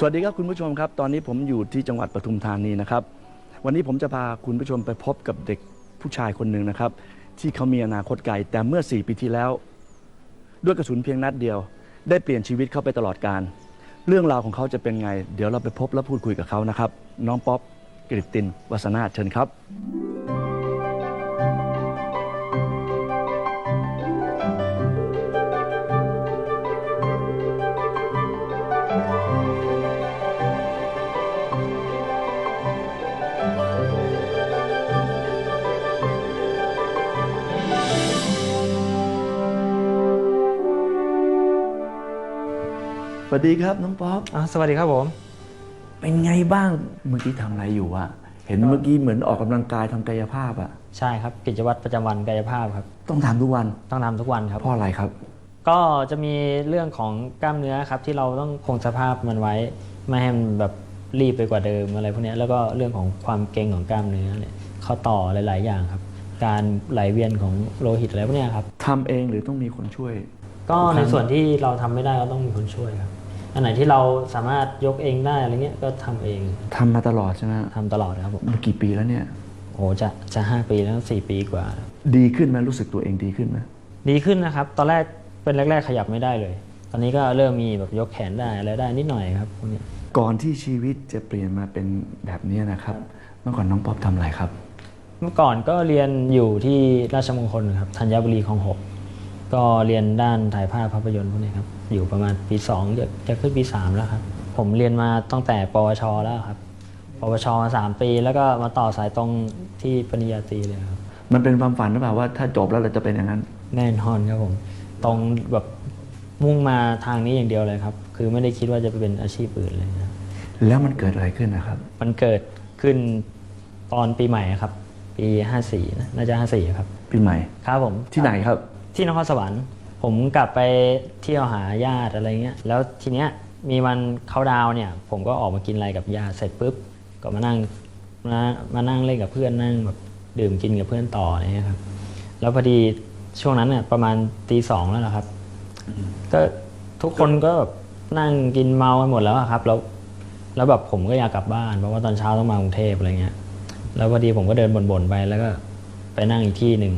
สวัสดีครับคุณผู้ชมครับ ตอนนี้ผมอยู่ที่จังหวัดปทุมธานีนะครับ วันนี้ผมจะพาคุณผู้ชมไปพบกับเด็กผู้ชายคนหนึ่งนะครับ ที่เขามีอนาคตไกลแต่เมื่อ 4 ปีที่แล้ว ด้วยกระสุนเพียงนัดเดียว ได้เปลี่ยนชีวิตเขาไปตลอดการ เรื่องราวของเขาจะเป็นไง เดี๋ยวเราไปพบและพูดคุยกับเขานะครับ น้องป๊อปกฤตินวัสนาเชิญครับ สวัสดีครับน้องป๊อปอะสวัสดีครับผม เป็นไงบ้างเมื่อกี้ทำอะไรอยู่อะเห็นเมื่อกี้เหมือนออกกำลังกายทำกายภาพอะใช่ครับกิจวัตรประจำวันกายภาพครับ ต้องทำทุกวันต้องทำทุกวันครับ เพราะอะไรครับ ก็จะมีเรื่องของกล้ามเนื้อครับ ที่เราต้องคงสภาพมันไว้ ไม่ให้มันแบบรีบไปกว่าเดิมอะไรพวกเนี้ยแล้วก็เรื่องของความเกร็งของกล้ามเนื้อเนี่ยข้อต่อหลาย ๆ อย่างครับ การไหลเวียนของโลหิตอะไรพวกเนี้ยครับ ทำเองหรือต้องมีคนช่วย ก็ในส่วนที่เราทำไม่ได้ก็ต้องมีคนช่วยครับ อันไหนที่เราสามารถยกเองได้อะไรเงี้ยก็ทำเองทำมาตลอดใช่ไหมทำตลอดนะครับผมมันกี่ปีแล้วเนี่ยโอ้โหจะจะห้าปีแล้วสี่ปีกว่า ดีขึ้นไหมรู้สึกตัวเองดีขึ้นไหมดีขึ้นนะครับ ตอนแรกเป็นแรก ๆ ขยับไม่ได้เลย ตอนนี้ก็เริ่มมีแบบยกแขนได้อะไรได้นิดหน่อยครับพวกเนี้ยก่อนที่ชีวิตจะเปลี่ยนมาเป็นแบบนี้นะครับ เมื่อก่อนน้องป๊อปทำอะไรครับ เมื่อก่อนก็เรียนอยู่ที่ราชมงคลครับธัญบุรีคลองหก ก็เรียนด้านถ่ายภาพภาพยนตร์พวกนี้ครับ อยู่ประมาณปี2จะจะขึ้นปี 3 แล้วครับ ผมเรียนมาตั้งแต่ปวชแล้วครับ ปวชมาสามปี แล้วก็มาต่อสายตรงที่ปริญญาตรีเลยครับ มันเป็นความฝันหรือเปล่าว่าถ้าจบแล้วเราจะเป็นอย่างนั้น แน่นอนครับผม ตรงแบบมุ่งมาทางนี้อย่างเดียวเลยครับ คือไม่ได้คิดว่าจะไปเป็นอาชีพอื่นเลยครับแล้วมันเกิดอะไรขึ้นนะครับ มันเกิดขึ้นตอนปีใหม่ครับ ปี 54นะน่าจะ54ครับ ปีใหม่ ครับผม ที่ไหนครับ ที่นครสวรรค์ ผมกลับไปเที่ยวหาญาติอะไรเงี้ยแล้วทีเนี้ยมีวันเขาดาวเนี่ยผมก็ออกมากินอะไรกับญาติเสร็จปุ๊บก็มานั่งมามานั่งเล่นกับเพื่อนนั่งแบบดื่มกินกับเพื่อนต่ออะไรเงี้ยครับแล้วพอดีช่วงนั้นเนี่ยประมาณตีสองแล้วนะครับ ก็ทุกคนก็แบบนั่งกินเมากันหมดแล้วครับ แล้วแล้วแบบผมก็อยากกลับบ้านเพราะว่าตอนเช้าต้องมากรุงเทพอะไรเงี้ย แล้วพอดีผมก็เดินบ่นๆไปแล้วก็ไปนั่งอีกที่หนึ่ง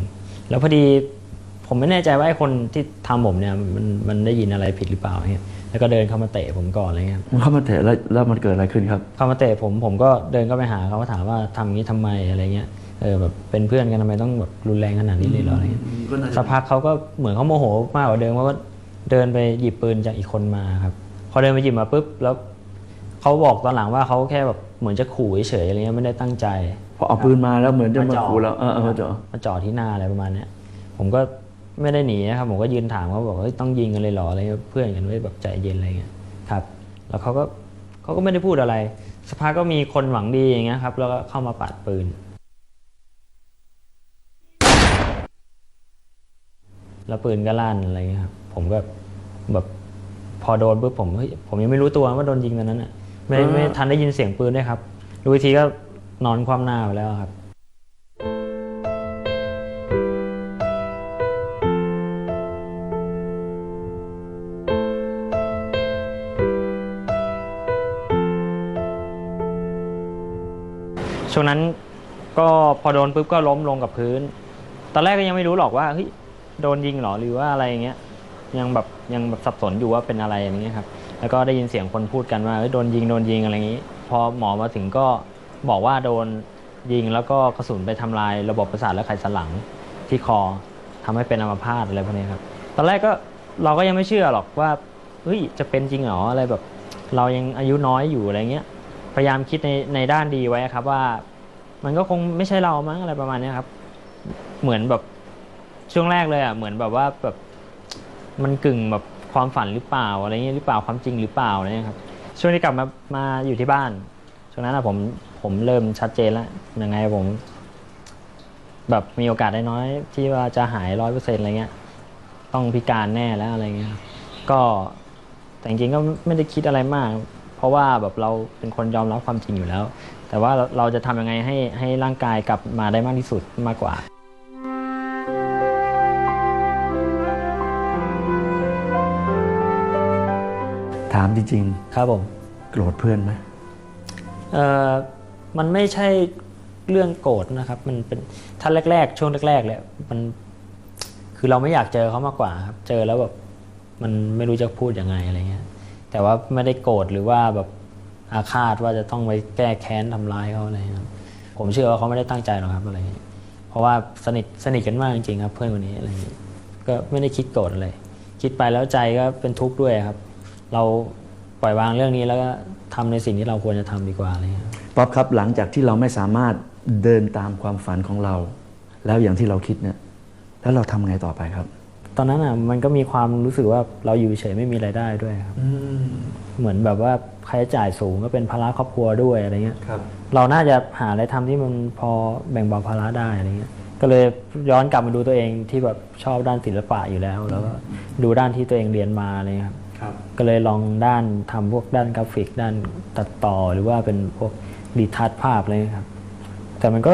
แล้วพอดี ผมไม่แน่ใจว่าไอ้คนที่ทำผมเนี่ยมันมันได้ยินอะไรผิดหรือเปล่าเนี่ยแล้วก็เดินเข้ามาเตะผมก่อนอะไรเงี้ยมันเข้ามาเตะแล้วแล้วมันเกิดอะไรขึ้นครับ เข้ามาเตะผมผมก็เดินเข้าไปหาเขาก็ถามว่าทำอย่างนี้ทำไมอะไรเงี้ยเออแบบเป็นเพื่อนกันทำไมต้องแบบรุนแรงขนาดนี้เลยเหรออะไรเงี้ยสักพักเขาก็เหมือนเขาโมโหมากกว่าเดิมเขาก็เดินไปหยิบปืนจากอีกคนมาครับ พอเดินไปหยิบมาปุ๊บแล้วเขาบอกตอนหลังว่าเขาแค่แบบเหมือนจะขู่เฉยๆอะไรเงี้ยไม่ได้ตั้งใจพอเอาปืนมาแล้วเหมือนจะมาจ่อขู่เราเออเออจ่อมาจ่อที่หน้าอะไรประมาณเนี้ยผมก็ ไม่ได้หนีนะครับผมก็ยืนถามเขาบอกเฮ้ยต้องยิงกันเลยเหรออะไรเพื่อนกันไว้แบบใจเย็นอะไรเงี้ยครับ แล้วเขาก็เขาก็ไม่ได้พูดอะไรสักพักก็มีคนหวังดีอย่างเงี้ยครับ แล้วก็เข้ามาปาดปืน แล้วปืนก็ลั่นอะไรเงี้ยครับผมก็แบบพอโดนปุ๊บผมเฮ้ยผมยังไม่รู้ตัวว่าโดนยิงตอนนั้นอะไม่ไม่ทันได้ยินเสียงปืนด้วยครับรู้ทีก็นอนคว่ำหน้าไปแล้วครับ วงนั้นก็พอโดนปุ๊บก็ล้มลงกับพื้น ตอนแรกก็ยังไม่รู้หรอกว่าเฮ้ยโดนยิงเหรอหรือว่าอะไรอย่างเงี้ย ยังแบบยังแบบสับสนอยู่ว่าเป็นอะไรอย่างเงี้ยครับ แล้วก็ได้ยินเสียงคนพูดกันว่าเฮ้ยโดนยิงโดนยิงอะไรอย่างงี้ พอหมอมาถึงก็บอกว่าโดนยิงแล้วก็กระสุนไปทำลายระบบประสาทและไขสันหลังที่คอทำให้เป็นอัมพาตอะไรพวกนี้ครับ ตอนแรกก็เราก็ยังไม่เชื่อหรอกว่าเฮ้ยจะเป็นจริงเหรออะไรแบบ เรายังอายุน้อยอยู่อะไรเงี้ย พยายามคิดในในด้านดีไว้ครับว่า มันก็คงไม่ใช่เรามั้งอะไรประมาณนี้ครับ เหมือนแบบช่วงแรกเลยอะเหมือนแบบว่าแบบมันกึ่งแบบความฝันหรือเปล่าอะไรเงี้ยหรือเปล่าความจริงหรือเปล่าอะไรเงี้ยครับ ช่วงที่กลับมามาอยู่ที่บ้านช่วงนั้นอะผมผมเริ่มชัดเจนแล้วยังไงผม แบบมีโอกาสได้น้อย ที่ว่าจะหายร้อยเปอร์เซ็นต์อะไรเงี้ย ต้องพิการแน่แล้วอะไรเงี้ยครับก็แต่จริงๆก็ไม่ได้คิดอะไรมาก เพราะว่าแบบเราเป็นคนยอมรับความจริงอยู่แล้ว แต่ว่าเราเราจะทำยังไงให้ให้ร่างกายกลับมาได้มากที่สุดมากกว่าถามจริงครับผม โกรธเพื่อนไหมเอ่อมันไม่ใช่เรื่องโกรธนะครับ มันเป็นท่านแรก ๆ ช่วงแรกๆเลยมันคือเราไม่อยากเจอเขามากกว่าครับ เจอแล้วแบบมันไม่รู้จะพูดยังไงอะไรเงี้ย แต่ว่าไม่ได้โกรธหรือว่าแบบ อาฆาตว่าจะต้องไปแก้แค้นทำร้ายเขาอะไรครับผมเชื่อว่าเขาไม่ได้ตั้งใจหรอกครับอะไรเงี้ยเพราะว่าสนิทสนิทกันมากจริงๆครับ เพื่อนคนนี้อะไรเงี้ยก็ไม่ได้คิดโกรธอะไรคิดไปแล้วใจก็เป็นทุกข์ด้วยครับ เราปล่อยวางเรื่องนี้แล้วก็ทำในสิ่งที่เราควรจะทำดีกว่าอะไรเงี้ยป๊อปครับหลังจากที่เราไม่สามารถเดินตามความฝันของเรา แล้วอย่างที่เราคิดเนี่ยแล้วเราทำไงต่อไปครับ ตอนนั้นอะมันก็มีความรู้สึกว่าเราอยู่เฉยไม่มีรายได้ด้วยครับเหมือนแบบว่า ค่าใช้จ่ายสูงก็เป็นภาระครอบครัวด้วยอะไรเงี้ยครับเราน่าจะหาอะไรทำที่มันพอแบ่งเบาภาระได้อะไรเงี้ยก็เลยย้อนกลับมาดูตัวเองที่แบบชอบด้านศิลปะอยู่แล้ว แล้วก็ดูด้านที่ตัวเองเรียนมาอะไรเงี้ยครับครับก็เลยลองด้านทำพวกด้านกราฟิก ด้านตัดต่อหรือว่าเป็นพวกดีทัชภาพอะไรเงี้ยครับ แต่มันก็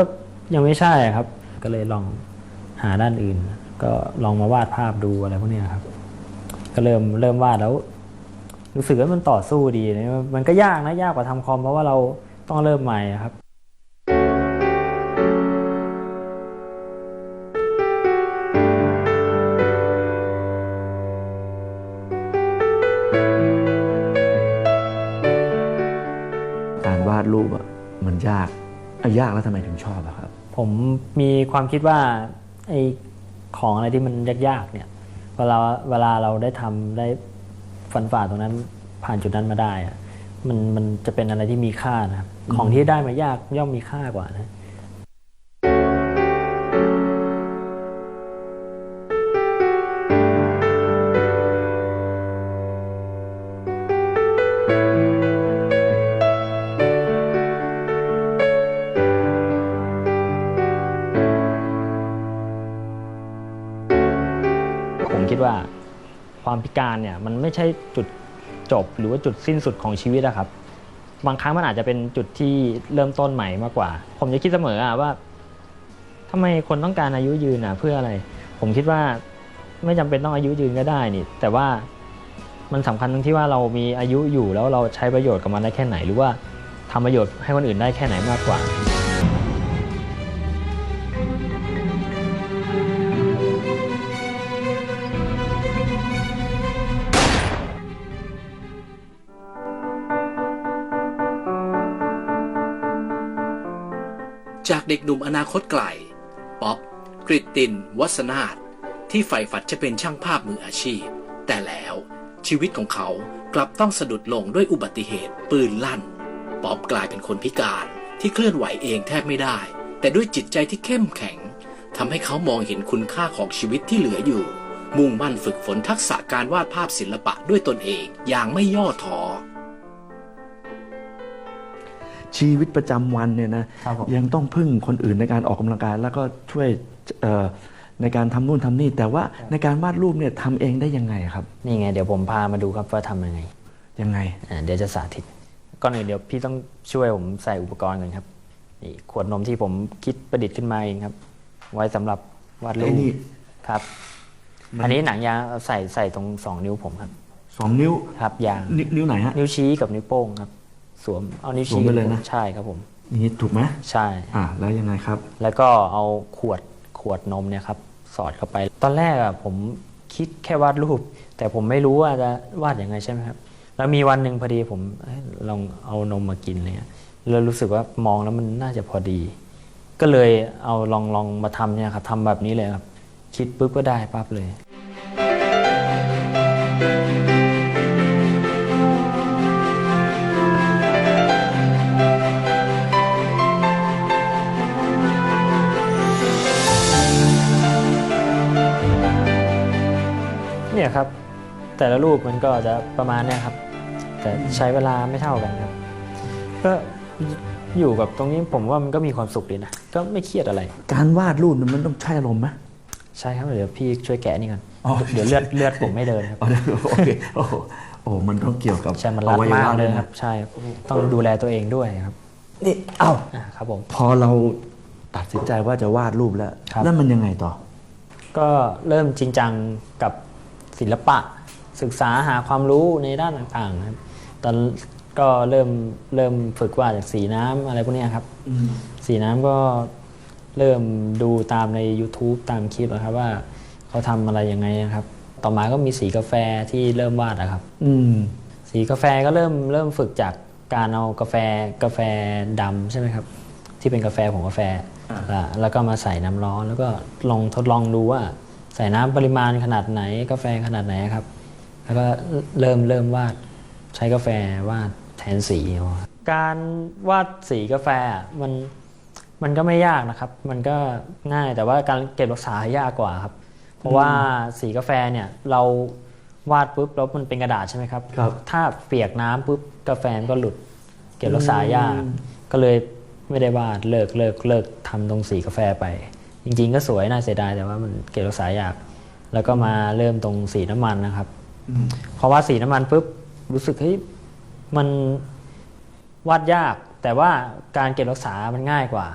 ยังไม่ใช่ครับ ก็เลยลองหาด้านอื่น ก็ลองมาวาดภาพดูอะไรพวกเนี้ยครับ ก็เริ่มเริ่มวาดแล้ว รู้สึกว่ามันต่อสู้ดีนะมันก็ยากนะยากกว่าทำคอมเพราะว่าเราต้องเริ่มใหม่อะครับการวาดรูปอะมันยากเอายากแล้วทำไมถึงชอบอะครับ ผมมีความคิดว่าไอ้ของอะไรที่มันยากๆเนี่ย เวลาเวลาเราได้ทำได้ ฟันฝ่าตรงนั้นผ่านจุดนั้นมาได้อะมันมันจะเป็นอะไรที่มีค่านะครับของที่ได้มายากย่อมมีค่ากว่านะ พิการเนี่ยมันไม่ใช่จุดจบหรือว่าจุดสิ้นสุดของชีวิตอะครับ บางครั้งมันอาจจะเป็นจุดที่เริ่มต้นใหม่มากกว่า ผมจะคิดเสมออะว่าทำไมคนต้องการอายุยืนอะเพื่ออะไร ผมคิดว่าไม่จำเป็นต้องอายุยืนก็ได้นี่ แต่ว่ามันสำคัญตรงที่ว่าเรามีอายุอยู่แล้วเราใช้ประโยชน์กับมันได้แค่ไหน หรือว่าทำประโยชน์ให้คนอื่นได้แค่ไหนมากกว่า เด็กหนุ่มอนาคตไกล ป๊อปกริตติน วัสนาถที่ใฝ่ฝันจะเป็นช่างภาพมืออาชีพ แต่แล้วชีวิตของเขากลับต้องสะดุดลงด้วยอุบัติเหตุปืนลั่น ป๊อปกลายเป็นคนพิการที่เคลื่อนไหวเองแทบไม่ได้ แต่ด้วยจิตใจที่เข้มแข็งทำให้เขามองเห็นคุณค่าของชีวิตที่เหลืออยู่ มุ่งมั่นฝึกฝนทักษะการวาดภาพศิลปะด้วยตนเองอย่างไม่ย่อท้อ ชีวิตประจำวันเนี่ยนะครับผม ยังต้องพึ่งคนอื่นในการออกกำลังกาย แล้วก็ช่วยเอ่อในการทำนู่นทำนี่ แต่ว่าในการวาดรูปเนี่ยทำเองได้ยังไงครับนี่ไงเดี๋ยวผมพามาดูครับว่าทำยังไงยังไง อ่าเดี๋ยวจะสาธิตก่อนอื่นเดี๋ยวพี่ต้องช่วยผมใส่อุปกรณ์กันครับนี่ขวดนมที่ผมคิดประดิษฐ์ขึ้นมาเองครับ ไว้สำหรับวาดรูไอ้ปนี่ ครับ อันนี้หนังยางเอาใส่ใส่ตรงสองนิ้วผมครับสองนิ้วครับยางนวนิ้วไหนฮะนิ้วชี้กับนิ้วโป้งครับ สวมเอานิ้วสวชี้มไปเลยนะ ใช่ครับผมนี่ถูกไหมใช่ อ่าแล้วยังไงครับ แล้วก็เอาขวดขวดนมเนี่ยครับสอดเข้าไป ตอนแรกอะผมคิดแค่วาดรูป แต่ผมไม่รู้ว่าจะวาดยังไงใช่ไหมครับ แล้วมีวันหนึ่งพอดีผมเอ้ยลองเอานมมากินเลยอะแล้วรู้สึกว่ามองแล้วมันน่าจะพอดี ก็เลยเอาลองลองมาทำเนี่ยครับทำแบบนี้เลยครับ คิดปุ๊บก็ได้ปั๊บเลย เนี่ยครับ แต่ละรูปมันก็จะประมาณเนี่ยครับ แต่ใช้เวลาไม่เท่ากันครับ ก็อยู่กับตรงนี้ผมว่ามันก็มีความสุขดีนะ ก็ไม่เครียดอะไร การวาดรูปเนี่ยมันต้องใช้อารมณ์ไหมใช่ครับเดี๋ยวพี่ช่วยแกะนี่ก่อนอ๋อ เดี๋ยวเลือดเลือดผมไม่เดินครับอ๋อโอเคโอ้โหโอ้โหมันต้องเกี่ยวกับใช่มันรัดอวัยวะมากเลยด้วครับ ใช่ครับต้องดูแลตัวเองด้วยครับ นี่เอ้าอ่าครับผม พอเราตัดสินใจว่าจะวาดรูปแล้วครับ แล้วมันยังไงต่อ ก็เริ่มจริงจังกับ ศิลปะ ศึกษาหาความรู้ในด้านต่างๆครับตอนก็เริ่มเริ่มฝึกวาดจากสีน้ำอะไรพวกเนี้ยครับ สีน้ำก็เริ่มดูตามใน YouTube ตามคลิปนะครับว่าเขาทำอะไรยังไงนะครับ ต่อมาก็มีสีกาแฟที่เริ่มวาดนะครับ อืม สีกาแฟก็เริ่มเริ่มฝึกจากการเอากาแฟกาแฟดำใช่ไหมครับ ที่เป็นกาแฟผงกาแฟ อ่าอ่าแล้วก็มาใส่น้ำร้อน แล้วก็ลองทดลองดูว่า ใส่น้ำปริมาณขนาดไหน กาแฟขนาดไหนครับ แล้วก็เริ่มเริ่มวาดใช้กาแฟวาดแทนสีเอาครับการวาดสีกาแฟอะมันมันก็ไม่ยากนะครับ มันก็ง่ายแต่ว่าการเก็บรักษายากกว่าครับ เพราะว่าสีกาแฟเนี่ยเราวาดปุ๊บแล้วมันเป็นกระดาษใช่ไหมครับครับถ้าเปียกน้ำปุ๊บกาแฟมันก็หลุด เก็บรักษายาก ก็เลยไม่ได้วาดเลิกเลิกเลิกทำตรงสีกาแฟไป จริง ๆ ก็สวยน่าเสียดายแต่ว่ามันเก็บรักษายาก แล้วก็มาเริ่มตรงสีน้ำมันนะครับอืมพอวาดสีน้ำมันปุ๊บรู้สึกเฮ้ยมันวาดยาก แต่ว่าการเก็บรักษามันง่ายกว่า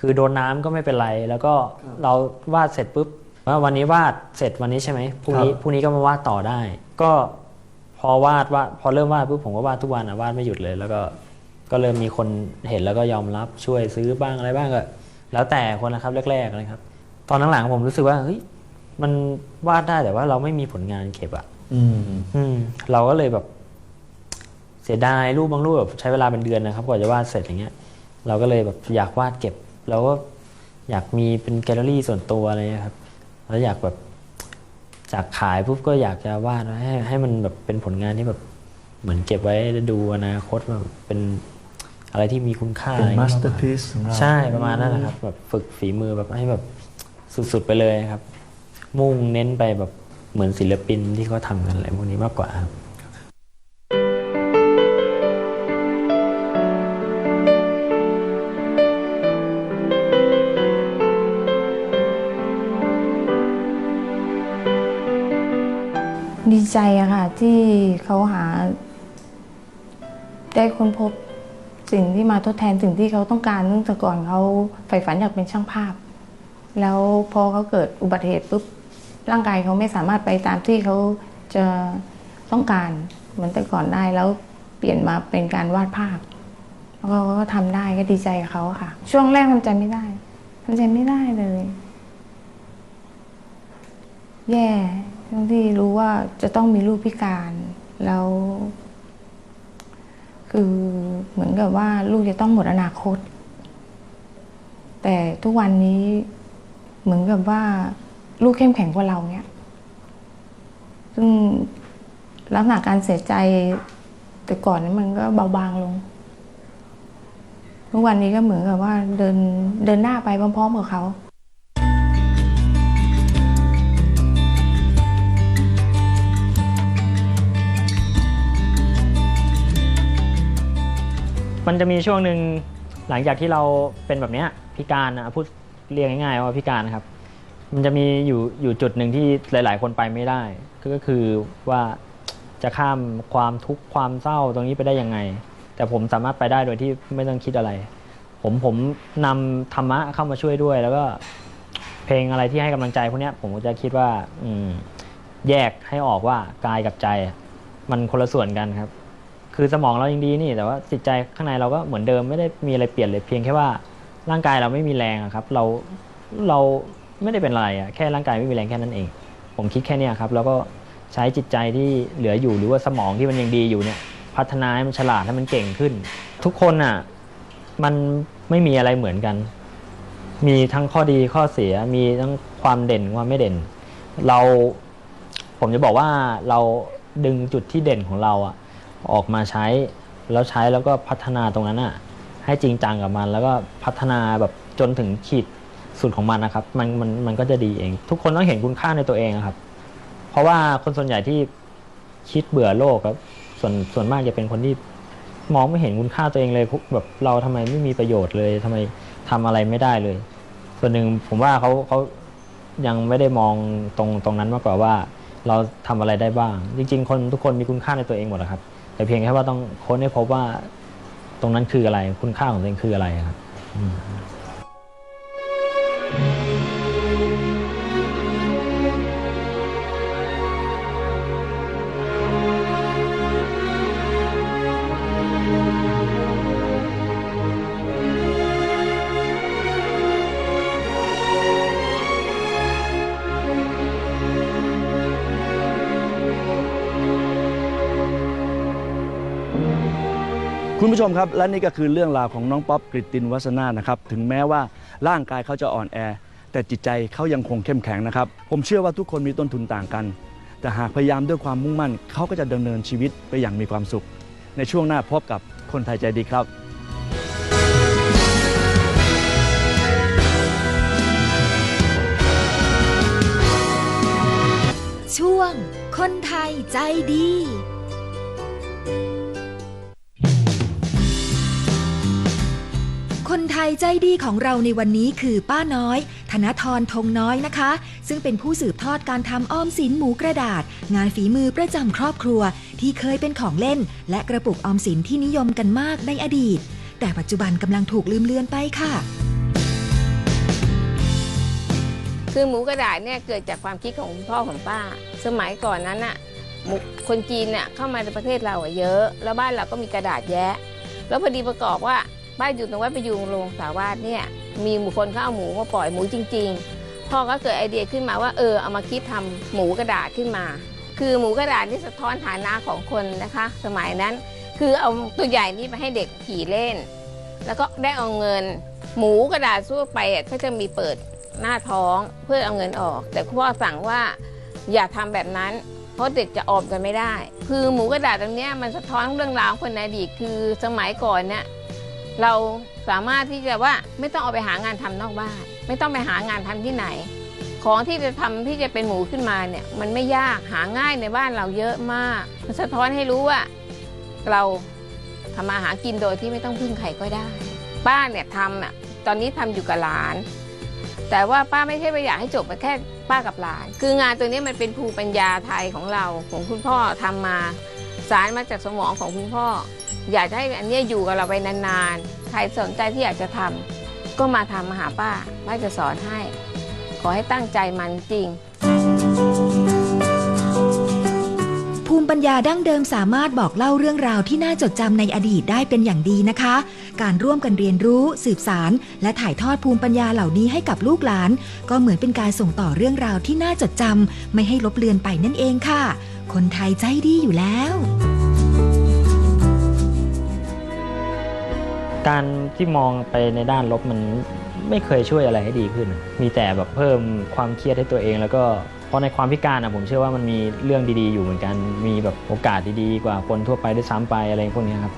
คือโดนน้ำก็ไม่เป็นไร แล้วก็เราวาดเสร็จปุ๊บว่าวันนี้วาดเสร็จวันนี้ใช่ไหมพรุ่งนี้ครับพรุ่งนี้ก็มาวาดต่อได้ ก็พอวาดวาดพอเริ่มวาดปุ๊บผมก็วาดทุกวันอะวาดไม่หยุดเลย แล้วก็ก็เริ่มมีคนเห็นแล้วก็ยอมรับช่วยซื้อบ้างอะไรบ้างก็ แล้วแต่คนนะครับแรกๆนะครับ ตอนหลังๆผมรู้สึกว่าเฮ้ยมันวาดได้แต่ว่าเราไม่มีผลงานเก็บอะอืมอืม เราก็เลยแบบ เสียดายรูปบางรูปแบบใช้เวลาเป็นเดือนนะครับกว่าจะวาดเสร็จอย่างเงี้ย เราก็เลยแบบอยากวาดเก็บ เราก็อยากมีเป็นแกลเลอรี่ส่วนตัวอะไรเงี้ยครับ แล้วอยากแบบจากขายปุ๊บก็อยากจะวาดไว้ให้ให้มันแบบเป็นผลงานที่แบบเหมือนเก็บไว้ดูอนาคตว่าแบบเป็น อะไรที่มีคุณค่าเป็นอะไรมาเงี้ยสเตอร์พีซของเราใช่ประมาณนั้นนะครับแบบฝึกฝีมือแบบให้แบบสุดๆไปเลยครับ มุ่งเน้นไปแบบเหมือนศิลปินที่เขาทำกันอะไรพวกนี้มากกว่าครับดีใจอะค่ะ ที่เขาหาได้ค้นพบ สิ่งที่มาทดแทนสิ่งที่เขาต้องการตั้งแต่ก่อนเขาใฝ่ฝันอยากเป็นช่างภาพ แล้วพอเขาเกิดอุบัติเหตุปุ๊บร่างกายเขาไม่สามารถไปตามที่เขาจะต้องการเหมือนแต่ก่อนได้แล้วเปลี่ยนมาเป็นการวาดภาพแล้วเขาก็ทำได้ก็ดีใจกับเขาค่ะ ช่วงแรกทำใจไม่ได้ทำใจไม่ได้เลย แย่ทั้งที่รู้ว่าจะต้องมีลูกพิการแล้ว คือเหมือนกับว่าลูกจะต้องหมดอนาคต แต่ทุกวันนี้เหมือนกับว่าลูกเข้มแข็งกว่าเราเนี่ยซึ่งลักษณะการเสียใจแต่ก่อนนี้มันก็เบาบางลง ทุกวันนี้ก็เหมือนกับว่าเดินเดินหน้าไปพร้อมๆกับเขา มันจะมีช่วงหนึ่งหลังจากที่เราเป็นแบบเนี้ยพิการนะพูดเรียกง่ายๆว่าพิการนะครับ มันจะมีอยู่อยู่จุดหนึ่งที่หลาย ๆ คนไปไม่ได้ ก็คือว่าจะข้ามความทุกข์ความเศร้าตรงนี้ไปได้ยังไง แต่ผมสามารถไปได้โดยที่ไม่ต้องคิดอะไร ผมผมนำธรรมะเข้ามาช่วยด้วย แล้วก็เพลงอะไรที่ให้กำลังใจพวกนี้ผมก็จะคิดว่า อืม แยกให้ออกว่ากายกับใจ มันคนละส่วนกันครับ คือสมองเรายังดีนี่ แต่ว่าจิตใจข้างในเราก็เหมือนเดิมไม่ได้มีอะไรเปลี่ยนเลยเพียงแค่ว่าร่างกายเราไม่มีแรงครับ เราเราไม่ได้เป็นอะไรอะแค่ร่างกายไม่มีแรงแค่นั้นเอง ผมคิดแค่นี้ครับ แล้วก็ใช้จิตใจที่เหลืออยู่หรือว่าสมองที่มันยังดีอยู่เนี่ย พัฒนาให้มันฉลาดให้มันเก่งขึ้น ทุกคนอะมันไม่มีอะไรเหมือนกัน มีทั้งข้อดีข้อเสียมีทั้งความเด่นความไม่เด่น เราผมจะบอกว่าเราดึงจุดที่เด่นของเราอะ ออกมาใช้ แล้วใช้แล้วก็พัฒนาตรงนั้นอะให้จริงจังกับมัน แล้วก็พัฒนาแบบจนถึงขีดสุดของมันนะครับ มันมันมันก็จะดีเอง ทุกคนต้องเห็นคุณค่าในตัวเองครับ เพราะว่าคนส่วนใหญ่ที่คิดเบื่อโลกครับ ส่วนส่วนมากจะเป็นคนที่มองไม่เห็นคุณค่าตัวเองเลยแบบเราทำไมไม่มีประโยชน์เลยทำไมทำอะไรไม่ได้เลย ส่วนหนึ่งผมว่าเขาเขายังไม่ได้มองตรงตรงนั้นมากกว่าว่า เราทำอะไรได้บ้าง จริง ๆ คนทุกคนมีคุณค่าในตัวเองหมดนะครับ แต่เพียงแค่ว่าต้องค้นให้พบว่าตรงนั้นคืออะไร คุณค่าของตัวเองคืออะไรครับ คุณผู้ชมครับ และนี่ก็คือเรื่องราวของน้องป๊อปกริตินวัฒนานะครับ ถึงแม้ว่าร่างกายเขาจะอ่อนแอ แต่จิตใจเขายังคงเข้มแข็งนะครับ ผมเชื่อว่าทุกคนมีต้นทุนต่างกัน แต่หากพยายามด้วยความมุ่งมั่นเขาก็จะดำเนินชีวิตไปอย่างมีความสุข ในช่วงหน้าพบกับคนไทยใจดีครับช่วง คนไทยใจดี ไทยใจดีของเราในวันนี้คือป้าน้อย ธนทรธงน้อยนะคะ ซึ่งเป็นผู้สืบทอดการทำอ้อมสินหมูกระดาษ งานฝีมือประจำครอบครัว ที่เคยเป็นของเล่น และกระปุกออมสินที่นิยมกันมากในอดีต แต่ปัจจุบันกำลังถูกลืมเลือนไปค่ะ คือหมูกระดาษเนี่ยเกิดจากความคิดของคุณพ่อของป้า สมัยก่อนนั้นน่ะหมูคนจีนเนี่ยเข้ามาในประเทศเราอะเยอะ แล้วบ้านเราก็มีกระดาษแยะ แล้วพอดีประกอบว่า บ้านอยู่ตรงวัดประยุงโรงสาวาสเนี่ยมีหมูคนเขาเอาหมูมาปล่อยหมูจริง ๆ พ่อก็เกิดไอเดียขึ้นมาว่าเออเอามาคิดทำหมูกระดาษขึ้นมา คือหมูกระดาษนี่สะท้อนฐานะของคนนะคะ สมัยนั้น คือเอาตัวใหญ่นี่ไปให้เด็กขี่เล่น แล้วก็ได้เอาเงิน หมูกระดาษทั่วไปก็จะมีเปิดหน้าท้องเพื่อเอาเงินออก แต่คุณพ่อสั่งว่าอย่าทำแบบนั้นเพราะเด็กจะออมกันไม่ได้ คือหมูกระดาษตรงเนี้ยมันสะท้อนเรื่องราวคนในอดีตคือสมัยก่อนเนี่ย เราสามารถที่จะว่าไม่ต้องเอาไปหางานทำนอกบ้าน ไม่ต้องไปหางานทำที่ไหน ของที่จะทำที่จะเป็นหมูขึ้นมาเนี่ยมันไม่ยากหาง่ายในบ้านเราเยอะมากมันสะท้อนให้รู้ว่า เราทำมาหากินโดยที่ไม่ต้องพึ่งใครก็ได้ ป้าเนี่ยทำอะตอนนี้ทำอยู่กับหลาน แต่ว่าป้าไม่ใช่ไปอยากให้จบไปแค่ป้ากับหลาน คืองานตัวนี้มันเป็นภูมิปัญญาไทยของเราของคุณพ่อทำมาสารมาจากสมองของคุณพ่อ อยากให้อันนี้อยู่กับเราไปนานๆ ใครสนใจที่อยากจะทำก็มาทำมาหาป้าป้าจะสอนให้ ขอให้ตั้งใจมันจริง ภูมิปัญญาดั้งเดิมสามารถบอกเล่าเรื่องราวที่น่าจดจำในอดีตได้เป็นอย่างดีนะคะ การร่วมกันเรียนรู้ สืบสาร และถ่ายทอดภูมิปัญญาเหล่านี้ให้กับลูกหลาน ก็เหมือนเป็นการส่งต่อเรื่องราวที่น่าจดจำไม่ให้ลบเลือนไปนั่นเองค่ะ คนไทยใจดีอยู่แล้ว การที่มองไปในด้านลบมันไม่เคยช่วยอะไรให้ดีขึ้น มีแต่แบบเพิ่มความเครียดให้ตัวเอง แล้วก็เพราะในความพิการอะผมเชื่อว่ามันมีเรื่องดีๆ อยู่เหมือนกัน มีแบบโอกาสดีๆ กว่าคนทั่วไปด้วยซ้ำไปอะไรพวกนี้ครับ